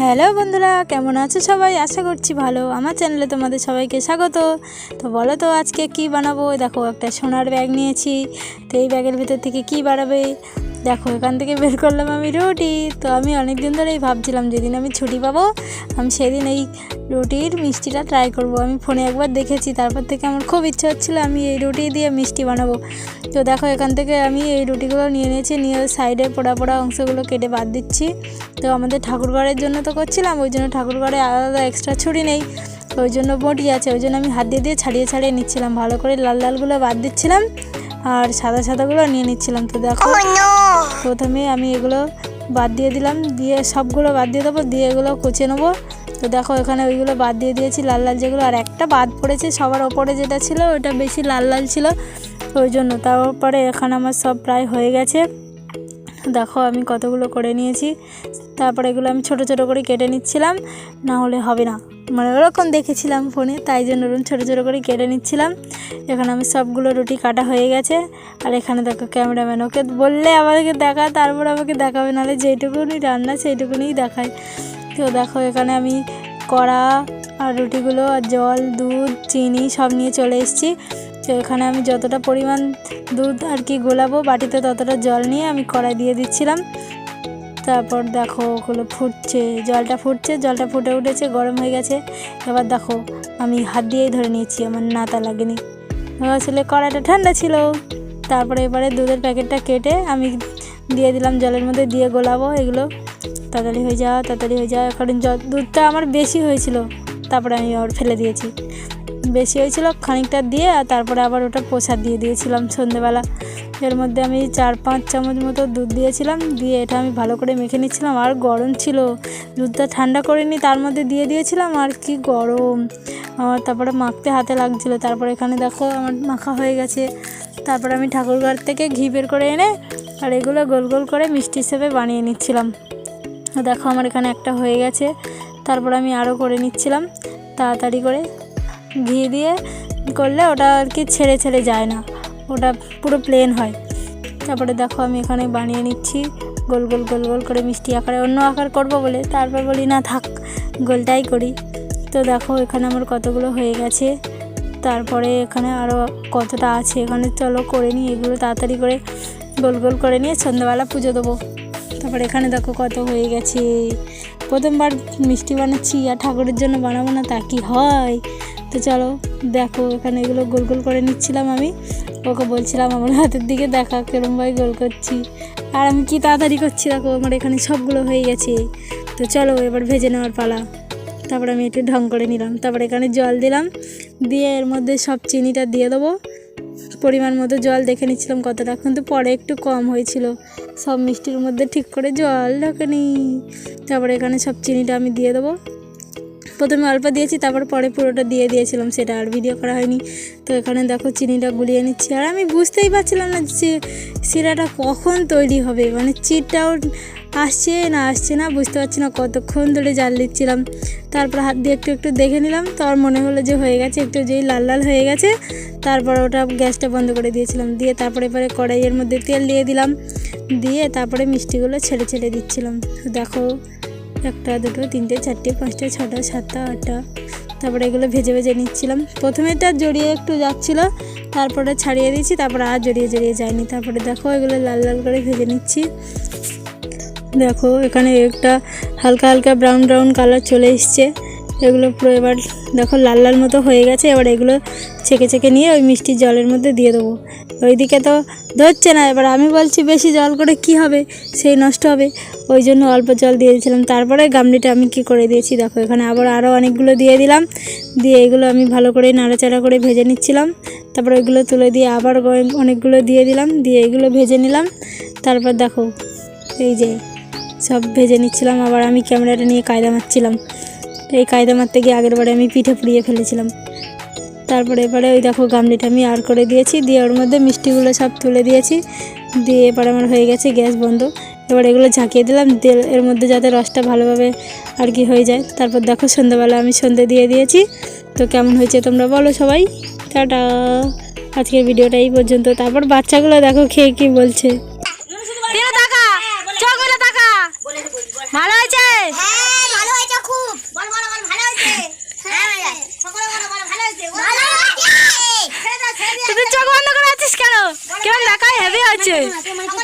Hello বন্ধুরা, কেমন আছো সবাই? আশা করছি ভালো। আমার চ্যানেলে তোমাদের সবাইকে স্বাগত। তো বলো তো, আজকে কি বানাবো? দেখো, একটা সোনার ব্যাগ নিয়েছি। তো এই ব্যাগের ভিতর থেকে কি বানাবে? দেখো, এখান থেকে বের করলাম আমি রুটি। তো আমি অনেক দিন ধরেই ভাবছিলাম যেদিন আমি ছুটি পাবো, আমি সেদিন এই রুটির মিষ্টিটা ট্রাই করব। আমি ফোনে একবার দেখেছি, তারপর থেকে আমার খুব ইচ্ছা হচ্ছিল আমি এই রুটি দিয়ে মিষ্টি বানাবো। তো দেখো, এখান থেকে আমি এই রুটিগুলো নিয়ে নিয়েছি, নিয়ে সাইডের পোড়া পোড়া অংশগুলো কেটে বাদ দিচ্ছি। তো আমাদের ঠাকুরঘরের জন্য তো করছিলাম, ওই জন্য ঠাকুরঘরে আলাদা এক্সট্রা ছুরি নেই। ওই জন্য বটি আছে, ওই জন্য আমি হাত দিয়ে দিয়ে ছাড়িয়ে ছাড়িয়ে নিচ্ছিলাম। ভালো করে লাল লালগুলো বাদ দিচ্ছিলাম। আর সাদা সাদাগুলো নিয়ে নিচ্ছিলাম। তো দেখো প্রথমে আমি এগুলো বাদ দিয়ে দিলাম দিয়ে সবগুলো বাদ দিয়ে দেবো দিয়ে এগুলো কুচে নেব। তো দেখো এখানে ওইগুলো বাদ দিয়ে দিয়েছি লাল লাল যেগুলো আর একটা বাদ পড়েছে সবার ওপরে যেটা ছিল ওটা বেশি লাল লাল ছিল। ওই জন্য তারপরে এখানে আমার সব প্রায় হয়ে গেছে। দেখো আমি কতগুলো করে নিয়েছি। তারপরে এগুলো আমি ছোট ছোট করে কেটে নিচ্ছিলাম। না হলে হবে না। মানে ওরকম দেখেছিলাম ফোনে, তাই জন্য ওরকম ছোটো ছোটো করে কেটে নিচ্ছিলাম। এখানে আমি সবগুলো রুটি কাটা হয়ে গেছে। আর এখানে দেখো ক্যামেরাম্যান ওকে বললে আমাকে দেখা, তারপর আমাকে দেখাবে। নাহলে যেইটুকুনি রান্না সেইটুকুনিই দেখায়। তো দেখো এখানে আমি কড়া আর রুটিগুলো, আর জল, দুধ, চিনি সব নিয়ে চলে এসেছি। তো এখানে আমি যতটা পরিমাণ দুধ আর কি গোলাবো বাটিতে ততটা জল নিয়ে আমি কড়াই দিয়ে দিচ্ছিলাম। তারপর দেখো ওগুলো ফুটছে, জলটা ফুটছে, জলটা ফুটে উঠেছে, গরম হয়ে গেছে। এবার দেখো আমি হাত দিয়েই ধরে নিয়েছি, আমার নাতা লাগেনি। আসলে কড়াইটা ঠান্ডা ছিল। তারপরে এবারে দুধের প্যাকেটটা কেটে আমি দিয়ে দিলাম জলের মধ্যে, দিয়ে গোলাবো এগুলো। তাড়াতাড়ি হয়ে যাওয়া তাড়াতাড়ি হয়ে যাওয়া কারণ দুধটা আমার বেশি হয়েছিল, তারপরে আমি আবার ফেলে দিয়েছি। বেশি হয়েছিল খানিকটা দিয়ে আর তারপরে আবার ওটা প্রসাদ দিয়ে দিয়েছিলাম সন্ধেবেলা। এর মধ্যে আমি চার পাঁচ চামচ মতো দুধ দিয়েছিলাম, দিয়ে এটা আমি ভালো করে মেখে নিচ্ছিলাম। আর গরম ছিল, দুধটা ঠান্ডা করে নি তার মধ্যে দিয়ে দিয়েছিলাম। আর কি গরম। আমার তারপরে মাখতে হাতে লাগছিল। তারপরে এখানে দেখো আমার মাখা হয়ে গেছে। তারপরে আমি ঠাকুরঘর থেকে ঘি বের করে এনে আর এগুলো গোল গোল করে মিষ্টি হিসেবে বানিয়ে নিচ্ছিলাম। দেখো আমার এখানে একটা হয়ে গেছে। তারপর আমি আরও করে নিচ্ছিলাম, তাড়াতাড়ি করে। ঘি দিয়ে করলে ওটা আর কি ছেড়ে ছেড়ে যায় না। ওটা পুরো প্লেন হয়। তারপরে দেখো আমি এখানে বানিয়ে নিচ্ছি। গোল গোল গোল গোল করে মিষ্টি আকারে অন্য আকার করব বলে তারপর বলি, না থাক, গোলটাই করি। তো দেখো এখানে আমার কতগুলো হয়ে গেছে। তারপরে এখানে আরও কতটা আছে এখানে চলো করে নিই। এগুলো তাড়াতাড়ি করে গোল গোল করে নিয়ে সন্ধ্যাবেলা পুজো দেবো। তারপর এখানে দেখো কত হয়ে গেছে। প্রথমবার মিষ্টি বানাচ্ছি, আর ঠাকুরের জন্য বানাবো না, তা কি হয়? তো চলো দেখো, এখানে এগুলো গোল গোল করে নিচ্ছিলাম আমি। ওকে বলছিলাম, আমার হাতের দিকে দেখা কেরমভাবে গোল করছি। আর আমি কি তাড়াতাড়ি করছি? দেখো, আমার এখানে সবগুলো হয়ে গেছে। তো চলো, এবার ভেজে নেওয়ার পালা। তারপরে আমি একটু ঢং করে নিলাম। তারপরে এখানে জল দিলাম। দিয়ে এর মধ্যে সব চিনিটা দিয়ে দেবো। পরিমাণ মতো জল দেখে নিচ্ছিলাম কতটা। কিন্তু পরে একটু কম হয়েছিল। সব মিষ্টির মধ্যে ঠিক করে জল ঢোকেনি তারপরে এখানে সব চিনিটা আমি দিয়ে দেবো। প্রথমে অল্প দিয়েছি, তারপর পরে পুরোটা দিয়ে দিয়েছিলাম, সেটা আর ভিডিও করা হয়নি। তো এখানে দেখো চিনিটা গুলিয়ে নিচ্ছি। আর আমি বুঝতেই পারছিলাম না যে শিরাটা কখন তৈরি হবে। মানে চিটটাও আসছে না আসছে না বুঝতে পারছি না, কতক্ষণ ধরে জাল দিচ্ছিলাম। তারপর হাত দিয়ে একটু একটু দেখে নিলাম তো আর মনে হলো যে হয়ে গেছে, একটু যেই লাল লাল হয়ে গেছে, তারপর ওটা গ্যাসটা বন্ধ করে দিয়েছিলাম। দিয়ে তারপরে পরে কড়াইয়ের মধ্যে তেল দিয়ে দিলাম। দিয়ে তারপরে মিষ্টিগুলো ছেড়ে ছেড়ে দিচ্ছিলাম। দেখো একটা, দুটো, তিনটে, চারটে, পাঁচটা, ছটা, সাতটা, আটটা। তারপরে এগুলো ভেজে ভেজে নিচ্ছিলাম। প্রথমেটা জড়িয়ে একটু যাচ্ছিল, তারপরে ছাড়িয়ে দিয়েছি, তারপরে আর জড়িয়ে জড়িয়ে যায়নি। তারপরে দেখো, এগুলো লাল লাল করে ভেজে নিচ্ছি। দেখো, এখানে একটা হালকা হালকা ব্রাউন ব্রাউন কালার চলে এসছে। এগুলো পুরো এবার দেখো লাল লাল মতো হয়ে গেছে, এবার এগুলো ছেঁকে ছেঁকে নিয়ে ওই মিষ্টির জলের মধ্যে দিয়ে দেবো। ওইদিকে তো ধরছে না, এবার আমি বলছি বেশি জল করে কি হবে? সেই নষ্ট হবে। ওই জন্য অল্প জল দিয়ে দিয়েছিলাম। তারপরে গামলিটা আমি কি করে দিয়েছি দেখো, এখানে আবার আরও অনেকগুলো দিয়ে দিলাম। দিয়ে এগুলো আমি ভালো করে নাড়াচাড়া করে ভেজে নিচ্ছিলাম। তারপর ওইগুলো তুলে দিয়ে আবার অনেকগুলো দিয়ে দিলাম। দিয়ে এগুলো ভেজে নিলাম। তারপর দেখো, এই যে সব ভেজে নিচ্ছিলাম। আবার আমি ক্যামেরাটা নিয়ে কায়দা মারছিলাম। এই কায়দা মারতে গিয়ে আগের বারে আমি পিঠে পুড়িয়ে ফেলেছিলাম। তারপরে এবারে ওই দেখো গামলিটা আমি আর করে দিয়েছি, দিয়ে ওর মধ্যে মিষ্টিগুলো সব তুলে দিয়েছি। দিয়ে এবার আমার হয়ে গেছে গ্যাস বন্ধ। এবার এগুলো ঝাঁকিয়ে দিলাম তেল এর মধ্যে যাতে রসটা ভালোভাবে আর কি হয়ে যায়। তারপর দেখো সন্ধ্যাবেলা আমি সন্ধে দিয়ে দিয়েছি। তো কেমন হয়েছে তোমরা বলো সবাই। টাটা। আজকের ভিডিওটা এই পর্যন্ত। তারপর বাচ্চাগুলো দেখো খেয়ে কী বলছে। হচ্ছে সকলে একসঙ্গে বলো